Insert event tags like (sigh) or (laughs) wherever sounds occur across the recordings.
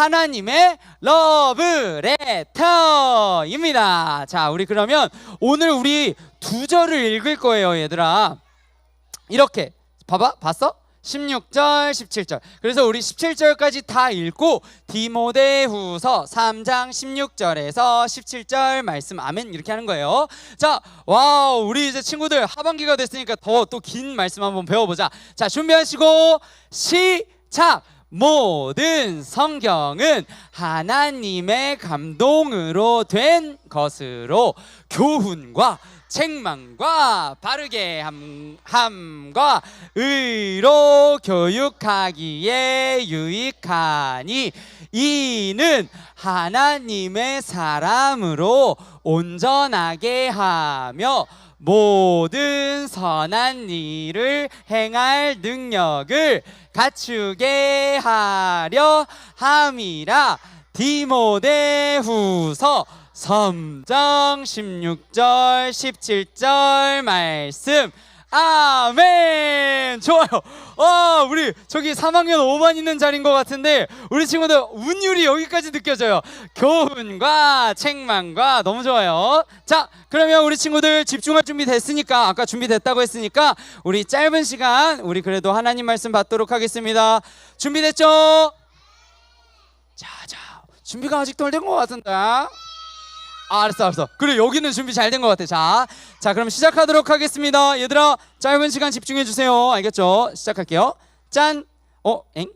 하나님의 러브 레터입니다. 자, 우리 그러면 오늘 우리 두 절을 읽을 거예요, 얘들아. 이렇게 봐봐, 봤어? 16절, 17절. 그래서 우리 17절까지 다 읽고 디모데후서 3장 16절에서 17절 말씀 아멘 이렇게 하는 거예요. 자, 와우, 우리 이제 친구들 하반기가 됐으니까 더 또 긴 말씀 한번 배워보자. 자, 준비하시고 시작. 모든 성경은 하나님의 감동으로 된 것으로 교훈과 책망과 바르게 함, 함과 의로 교육하기에 유익하니 이는 하나님의 사람으로 온전하게 하며 모든 선한 일을 행할 능력을 갖추게 하려 함이라. 디모데후서 3장 16절 17절 말씀 아멘! 좋아요. 와 우리 저기 3학년 5반 있는 자리인 것 같은데 우리 친구들 운율이 여기까지 느껴져요. 교훈과 책망과 너무 좋아요. 자 그러면 우리 친구들 집중할 준비 됐으니까 아까 준비됐다고 했으니까 우리 짧은 시간 우리 그래도 하나님 말씀 받도록 하겠습니다. 준비됐죠? 자 자 준비가 아직 덜 된 것 같은데 아, 알았어, 알았어. 그래, 여기는 준비 잘 된 것 같아. 자, 자, 그럼 시작하도록 하겠습니다. 얘들아, 짧은 시간 집중해 주세요. 알겠죠? 시작할게요. 짠, 어, 엥?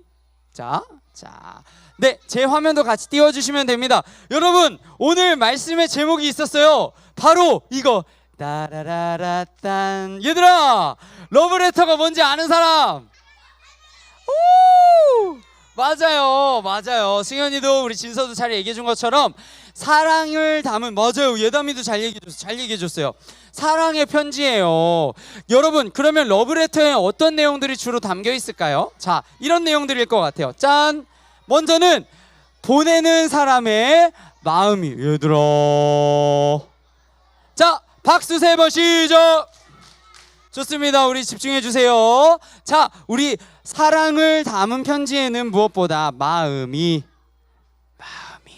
자, 자, 네, 제 화면도 같이 띄워주시면 됩니다. 여러분, 오늘 말씀의 제목이 있었어요. 바로 이거. 따라라라 딴. 얘들아, 러브레터가 뭔지 아는 사람? 오! 맞아요, 맞아요. 승현이도 우리 진서도 잘 얘기해 준 것처럼 사랑을 담은 맞아요. 예담이도 잘 얘기해 줬어. 잘 얘기해 줬어요. 사랑의 편지예요. 여러분, 그러면 러브레터에 어떤 내용들이 주로 담겨 있을까요? 자, 이런 내용들일 것 같아요. 짠. 먼저는 보내는 사람의 마음이 얘들아. 자, 박수 세 번 시작. 좋습니다. 우리 집중해 주세요. 자, 우리 사랑을 담은 편지에는 무엇보다 마음이 마음이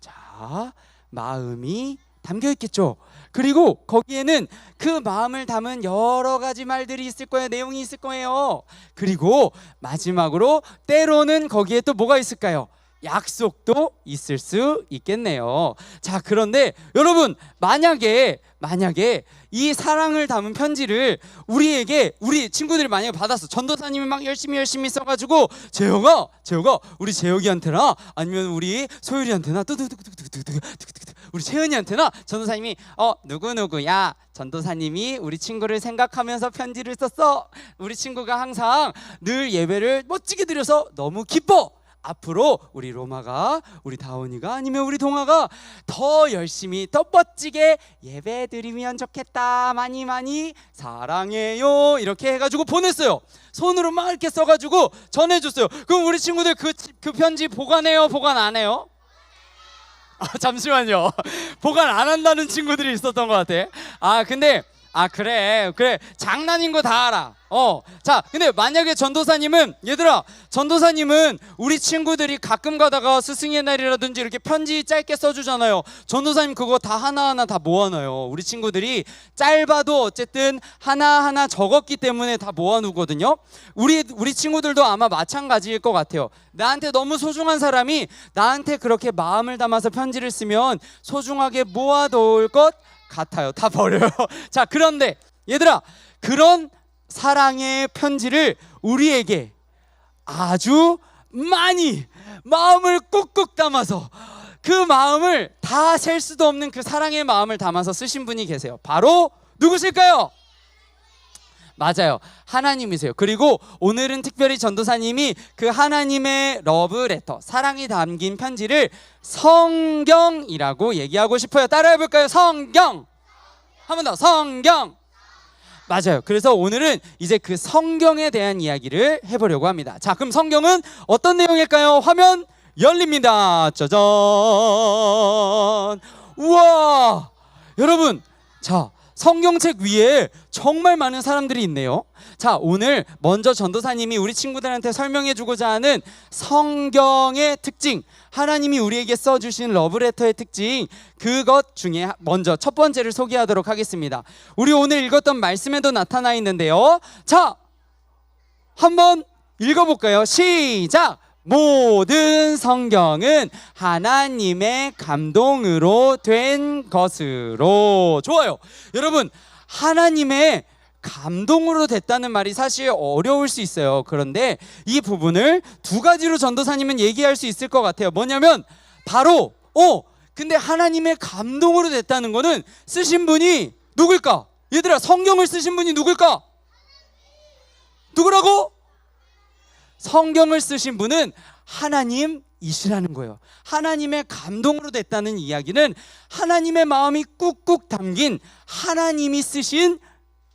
자, 마음이 담겨 있겠죠. 그리고 거기에는 그 마음을 담은 여러 가지 말들이 있을 거예요. 내용이 있을 거예요. 그리고 마지막으로 때로는 거기에 또 뭐가 있을까요? 약속도 있을 수 있겠네요. 자, 그런데 여러분, 만약에 만약에 이 사랑을 담은 편지를 우리에게 우리 친구들이 만약에 받았어. 전도사님이 막 열심히 열심히 써가지고 재혁아 재혁아 우리 재혁이한테나 아니면 우리 소율이한테나 뚜두두두두두두 우리 채은이한테나 전도사님이 어 누구 누구야? 전도사님이 우리 친구를 생각하면서 편지를 썼어. 우리 친구가 항상 늘 예배를 멋지게 드려서 너무 기뻐. 앞으로 우리 로마가 우리 다원이가 아니면 우리 동아가 더 열심히 더 멋지게 예배 드리면 좋겠다. 많이 많이 사랑해요. 이렇게 해가지고 보냈어요. 손으로 막 이렇게 써가지고 전해줬어요. 그럼 우리 친구들 그, 그 편지 보관해요? 보관 안 해요? 아 잠시만요. (laughs) 보관 안 한다는 친구들이 있었던 것 같아. 아 근데 아 그래. 그래. 장난인 거 다 알아. 어 자 근데 만약에 전도사님은 얘들아 전도사님은 우리 친구들이 가끔 가다가 스승의 날이라든지 이렇게 편지 짧게 써주잖아요. 전도사님 그거 다 하나하나 다 모아놔요. 우리 친구들이 짧아도 어쨌든 하나하나 적었기 때문에 다 모아놓거든요. 우리 우리 친구들도 아마 마찬가지일 것 같아요. 나한테 너무 소중한 사람이 나한테 그렇게 마음을 담아서 편지를 쓰면 소중하게 모아놓을 것 같아요. 다 버려요. (laughs) 자, 그런데 얘들아, 그런 사랑의 편지를 우리에게 아주 많이 마음을 꾹꾹 담아서 그 마음을 다 셀 수도 없는 그 사랑의 마음을 담아서 쓰신 분이 계세요. 바로 누구실까요? 맞아요. 하나님이세요. 그리고 오늘은 특별히 전도사님이 그 하나님의 러브레터, 사랑이 담긴 편지를 성경이라고 얘기하고 싶어요. 따라해 볼까요? 성경. 한 번 더. 성경. 맞아요. 그래서 오늘은 이제 그 성경에 대한 이야기를 해보려고 합니다. 자, 그럼 성경은 어떤 내용일까요? 화면 열립니다. 짜잔. 우와. 여러분, 자, 성경책 위에 정말 많은 사람들이 있네요. 자, 오늘 먼저 전도사님이 우리 친구들한테 설명해 주고자 하는 성경의 특징, 하나님이 우리에게 써 주신 러브레터의 특징, 그것 중에 먼저 첫 번째를 소개하도록 하겠습니다. 우리 오늘 읽었던 말씀에도 나타나 있는데요. 자, 한번 읽어 볼까요? 시작! 모든 성경은 하나님의 감동으로 된 것으로. 좋아요. 여러분, 하나님의 감동으로 됐다는 말이 사실 어려울 수 있어요. 그런데 이 부분을 두 가지로 전도사님은 얘기할 수 있을 것 같아요. 뭐냐면, 바로, 어, 근데 하나님의 감동으로 됐다는 거는 쓰신 분이 누굴까? 얘들아, 성경을 쓰신 분이 누굴까? 누구라고? 성경을 쓰신 분은 하나님이시라는 거예요. 하나님의 감동으로 됐다는 이야기는 하나님의 마음이 꾹꾹 담긴 하나님이 쓰신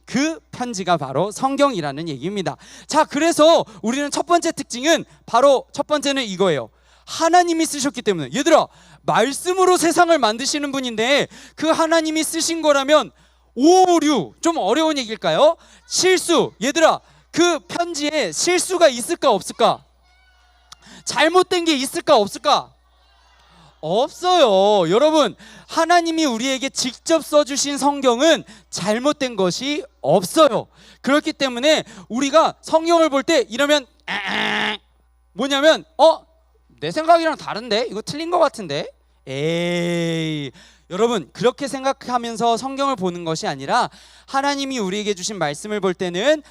그 편지가 바로 성경이라는 얘기입니다. 자, 그래서 우리는 첫 번째 특징은 바로 첫 번째는 이거예요. 하나님이 쓰셨기 때문에 얘들아 말씀으로 세상을 만드시는 분인데 그 하나님이 쓰신 거라면 오류 좀 어려운 얘기일까요? 실수 얘들아 그 편지에 실수가 있을까 없을까? 잘못된 게 있을까 없을까? 없어요. 여러분, 하나님이 우리에게 직접 써주신 성경은 잘못된 것이 없어요. 그렇기 때문에 우리가 성경을 볼 때 이러면 뭐냐면 어? 내 생각이랑 다른데? 이거 틀린 것 같은데? 에이 여러분 그렇게 생각하면서 성경을 보는 것이 아니라 하나님이 우리에게 주신 말씀을 볼 때는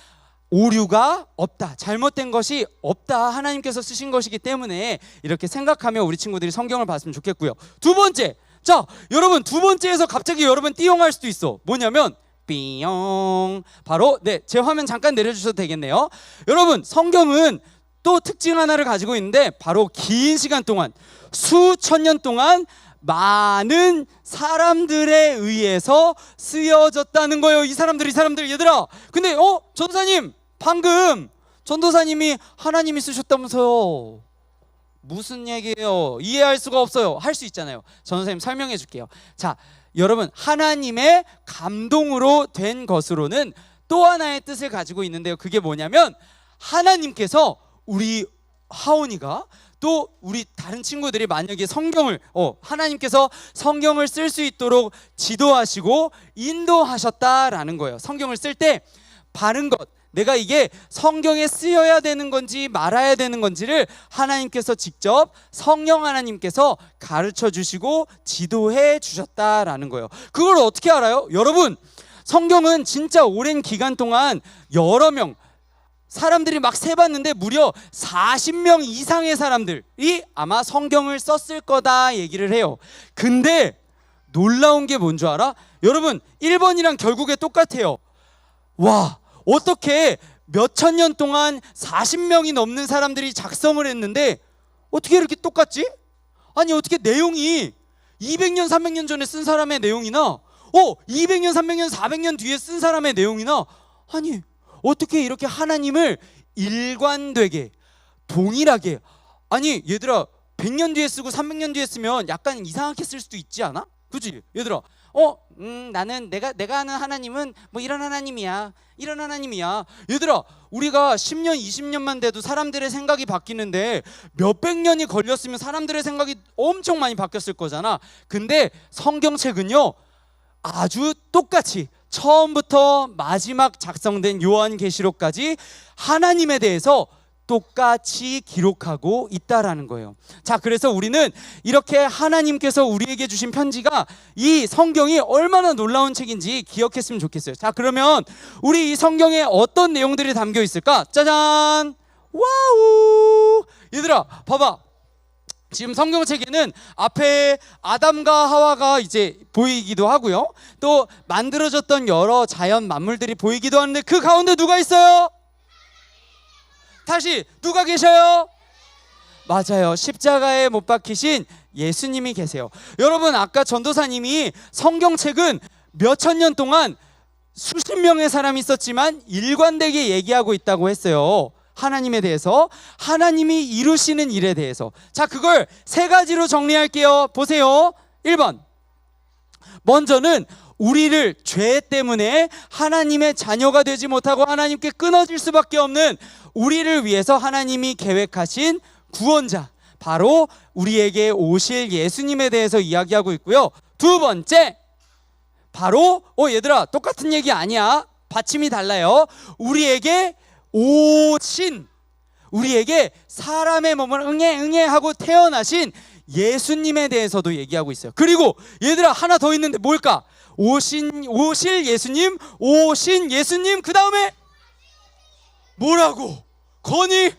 오류가 없다. 잘못된 것이 없다. 하나님께서 쓰신 것이기 때문에 이렇게 생각하며 우리 친구들이 성경을 봤으면 좋겠고요. 두 번째. 자, 여러분 두 번째에서 갑자기 여러분 띠용할 수도 있어. 뭐냐면 삐용. 바로 네, 제 화면 잠깐 내려 주셔도 되겠네요. 여러분, 성경은 또 특징 하나를 가지고 있는데 바로 긴 시간 동안 수천 년 동안 많은 사람들에 의해서 쓰여졌다는 거예요. 이 사람들, 이 사람들, 얘들아. 근데 어, 전도사님, 방금 전도사님이 하나님이 쓰셨다면서요. 무슨 얘기예요? 이해할 수가 없어요. 할 수 있잖아요. 전도사님 설명해 줄게요. 자, 여러분 하나님의 감동으로 된 것으로는 또 하나의 뜻을 가지고 있는데요. 그게 뭐냐면 하나님께서 우리 하온이가 또 우리 다른 친구들이 만약에 성경을 어 하나님께서 성경을 쓸 수 있도록 지도하시고 인도하셨다라는 거예요. 성경을 쓸 때 바른 것 내가 이게 성경에 쓰여야 되는 건지 말아야 되는 건지를 하나님께서 직접 성령 하나님께서 가르쳐 주시고 지도해 주셨다라는 거예요. 그걸 어떻게 알아요? 여러분, 성경은 진짜 오랜 기간 동안 여러 명 사람들이 막 세봤는데 무려 40명 이상의 사람들이 아마 성경을 썼을 거다 얘기를 해요. 근데 놀라운 게 뭔 줄 알아? 여러분, 1번이랑 결국에 똑같아요. 와, 어떻게 몇천 년 동안 40명이 넘는 사람들이 작성을 했는데 어떻게 이렇게 똑같지? 아니, 어떻게 내용이 200년, 300년 전에 쓴 사람의 내용이나 어, 200년, 300년, 400년 뒤에 쓴 사람의 내용이나 아니, 어떻게 이렇게 하나님을 일관되게 동일하게 아니 얘들아 100년 뒤에 쓰고 300년 뒤에 쓰면 약간 이상하게 쓸 수도 있지 않아? 그지 얘들아 어 음, 나는 내가 내가 아는 하나님은 뭐 이런 하나님이야 이런 하나님이야. 얘들아 우리가 10년 20년만 돼도 사람들의 생각이 바뀌는데 몇백 년이 걸렸으면 사람들의 생각이 엄청 많이 바뀌었을 거잖아. 근데 성경책은요 아주 똑같이 처음부터 마지막 작성된 요한계시록까지 하나님에 대해서 똑같이 기록하고 있다라는 거예요. 자, 그래서 우리는 이렇게 하나님께서 우리에게 주신 편지가 이 성경이 얼마나 놀라운 책인지 기억했으면 좋겠어요. 자, 그러면 우리 이 성경에 어떤 내용들이 담겨 있을까? 짜잔! 와우! 얘들아, 봐봐. 지금 성경책에는 앞에 아담과 하와가 이제 보이기도 하고요. 또 만들어졌던 여러 자연 만물들이 보이기도 하는데 그 가운데 누가 있어요? 다시 누가 계셔요? 맞아요. 십자가에 못 박히신 예수님이 계세요. 여러분 아까 전도사님이 성경책은 몇천 년 동안 수십 명의 사람이 있었지만 일관되게 얘기하고 있다고 했어요. 하나님에 대해서 하나님이 이루시는 일에 대해서 자 그걸 세 가지로 정리할게요 보세요 1번 먼저는 우리를 죄 때문에 하나님의 자녀가 되지 못하고 하나님께 끊어질 수밖에 없는 우리를 위해서 하나님이 계획하신 구원자 바로 우리에게 오실 예수님에 대해서 이야기하고 있고요. 두 번째 바로 어 얘들아 똑같은 얘기 아니야. 받침이 달라요. 우리에게 오신 우리에게 사람의 몸을 응애 응애 하고 태어나신 예수님에 대해서도 얘기하고 있어요. 그리고 얘들아 하나 더 있는데 뭘까? 오신 오실 예수님, 오신 예수님 그 다음에 뭐라고? 건이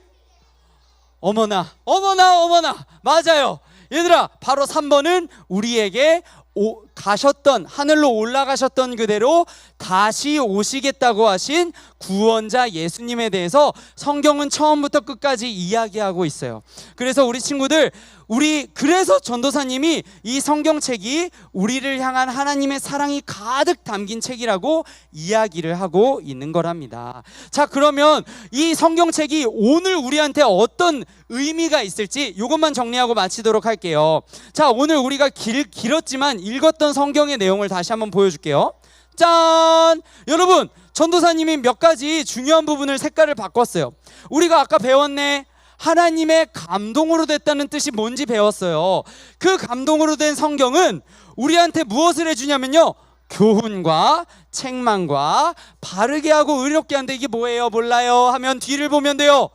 어머나 어머나 어머나 맞아요. 얘들아 바로 3번은 우리에게 오, 가셨던 하늘로 올라가셨던 그대로 다시 오시겠다고 하신 구원자 예수님에 대해서 성경은 처음부터 끝까지 이야기하고 있어요. 그래서 우리 친구들 우리 그래서 전도사님이 이 성경책이 우리를 향한 하나님의 사랑이 가득 담긴 책이라고 이야기를 하고 있는 거랍니다. 자, 그러면 이 성경책이 오늘 우리한테 어떤 의미가 있을지 이것만 정리하고 마치도록 할게요. 자, 오늘 우리가 길, 길었지만 읽었던 성경의 내용을 다시 한번 보여줄게요. 짠! 여러분, 전도사님이 몇 가지 중요한 부분을 색깔을 바꿨어요. 우리가 아까 배웠네. 하나님의 감동으로 됐다는 뜻이 뭔지 배웠어요. 그 감동으로 된 성경은 우리한테 무엇을 해주냐면요. 교훈과 책망과 바르게 하고 의롭게 한데 이게 뭐예요? 몰라요? 하면 뒤를 보면 돼요.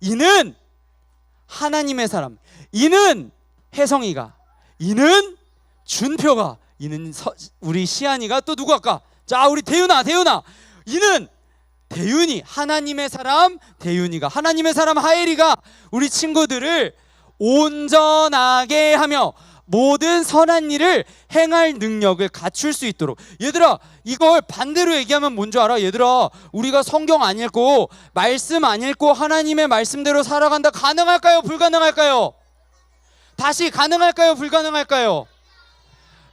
이는 하나님의 사람. 이는 혜성이가. 이는 준표가. 이는 서- 우리 시안이가 또 누구 할까? 자, 우리 대윤아, 대윤아. 이는 대윤이 하나님의 사람 대윤이가 하나님의 사람 하엘이가 우리 친구들을 온전하게 하며 모든 선한 일을 행할 능력을 갖출 수 있도록. 얘들아 이걸 반대로 얘기하면 뭔 줄 알아? 얘들아 우리가 성경 안 읽고 말씀 안 읽고 하나님의 말씀대로 살아간다 가능할까요? 불가능할까요? 다시 가능할까요? 불가능할까요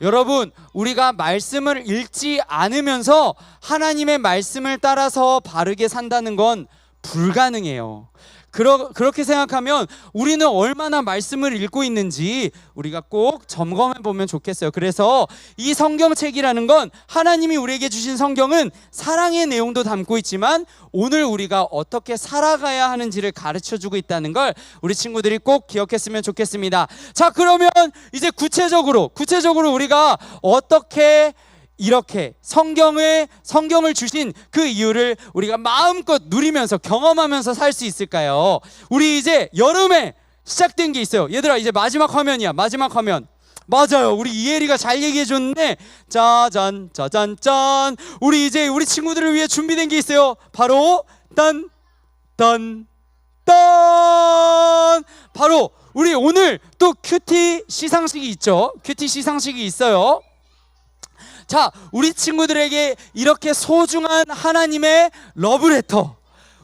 여러분, 우리가 말씀을 읽지 않으면서 하나님의 말씀을 따라서 바르게 산다는 건 불가능해요. 그러, 그렇게 생각하면 우리는 얼마나 말씀을 읽고 있는지 우리가 꼭 점검해 보면 좋겠어요. 그래서 이 성경책이라는 건 하나님이 우리에게 주신 성경은 사랑의 내용도 담고 있지만 오늘 우리가 어떻게 살아가야 하는지를 가르쳐 주고 있다는 걸 우리 친구들이 꼭 기억했으면 좋겠습니다. 자, 그러면 이제 구체적으로 구체적으로 우리가 어떻게 이렇게 성경을 성경을 주신 그 이유를 우리가 마음껏 누리면서 경험하면서 살 수 있을까요? 우리 이제 여름에 시작된 게 있어요. 얘들아 이제 마지막 화면이야. 마지막 화면. 맞아요. 우리 이혜리가 잘 얘기해 줬는데 짜잔 짜잔 짠. 우리 이제 우리 친구들을 위해 준비된 게 있어요. 바로 딴 딴 딴. 바로 우리 오늘 또 큐티 시상식이 있죠. 큐티 시상식이 있어요. 자, 우리 친구들에게 이렇게 소중한 하나님의 러브레터.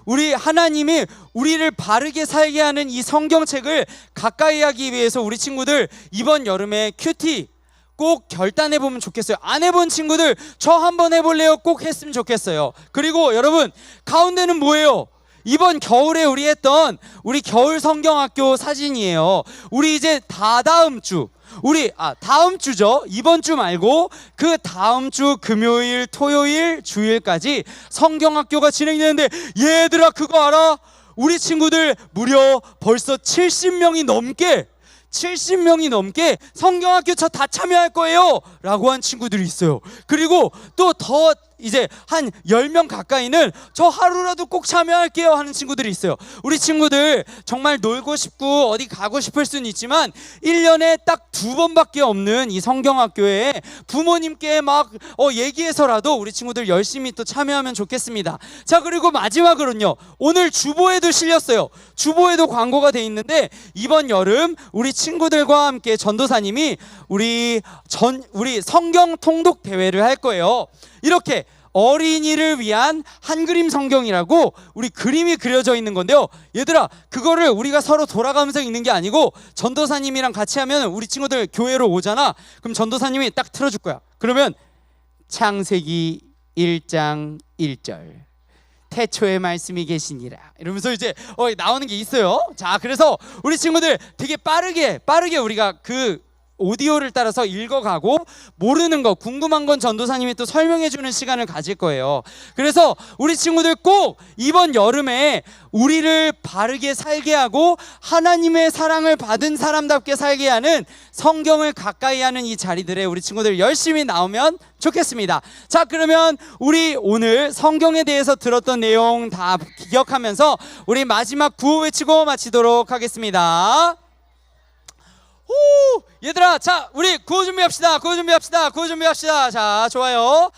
우리 하나님이 우리를 바르게 살게 하는 이 성경책을 가까이 하기 위해서 우리 친구들 이번 여름에 큐티 꼭 결단해 보면 좋겠어요. 안 해본 친구들 저 한번 해볼래요? 꼭 했으면 좋겠어요. 그리고 여러분 가운데는 뭐예요? 이번 겨울에 우리 했던 우리 겨울 성경학교 사진이에요. 우리 이제 다다음 주 우리 아 다음 주죠. 이번 주 말고 그 다음 주 금요일, 토요일, 주일까지 성경 학교가 진행되는데 얘들아 그거 알아? 우리 친구들 무려 벌써 70명이 넘게 70명이 넘게 성경학교 저 다 참여할 거예요. 라고 한 친구들이 있어요. 그리고 또더 이제 한 10명 가까이는 저 하루라도 꼭 참여할게요 하는 친구들이 있어요. 우리 친구들 정말 놀고 싶고 어디 가고 싶을 수는 있지만 1년에 딱 두 번밖에 없는 이 성경학교에 부모님께 막 어, 얘기해서라도 우리 친구들 열심히 또 참여하면 좋겠습니다. 자, 그리고 마지막으로는요. 오늘 주보에도 실렸어요. 주보에도 광고가 돼 있는데 이번 여름 우리 친구들과 함께 전도사님이 우리 전 우리 성경 통독 대회를 할 거예요. 이렇게 어린이를 위한 한 그림 성경이라고 우리 그림이 그려져 있는 건데요. 얘들아, 그거를 우리가 서로 돌아가면서 읽는 게 아니고 전도사님이랑 같이 하면 우리 친구들 교회로 오잖아. 그럼 전도사님이 딱 틀어줄 거야. 그러면 창세기 1장 1절. 태초에 말씀이 계시니라 이러면서 이제 어, 나오는 게 있어요. 자, 그래서 우리 친구들 되게 빠르게 빠르게 우리가 그 오디오를 따라서 읽어가고 모르는 거 궁금한 건 전도사님이 또 설명해 주는 시간을 가질 거예요. 그래서 우리 친구들 꼭 이번 여름에 우리를 바르게 살게 하고 하나님의 사랑을 받은 사람답게 살게 하는 성경을 가까이 하는 이 자리들에 우리 친구들 열심히 나오면 좋겠습니다. 자, 그러면 우리 오늘 성경에 대해서 들었던 내용 다 기억하면서 우리 마지막 구호 외치고 마치도록 하겠습니다. 오, 얘들아, 자, 우리 구호 준비합시다. 구호 준비합시다. 구호 준비합시다. 자, 좋아요.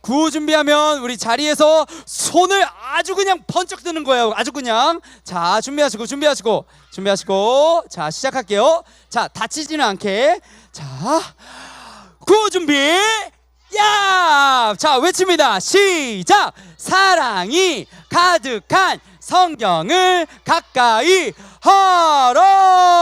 구호 준비하면 우리 자리에서 손을 아주 그냥 번쩍 드는 거예요. 아주 그냥. 자, 준비하시고, 준비하시고, 준비하시고. 자, 시작할게요. 자, 다치지는 않게. 자, 구호 준비. 야! 자, 외칩니다. 시작! 사랑이 가득한 성경을 가까이 하라!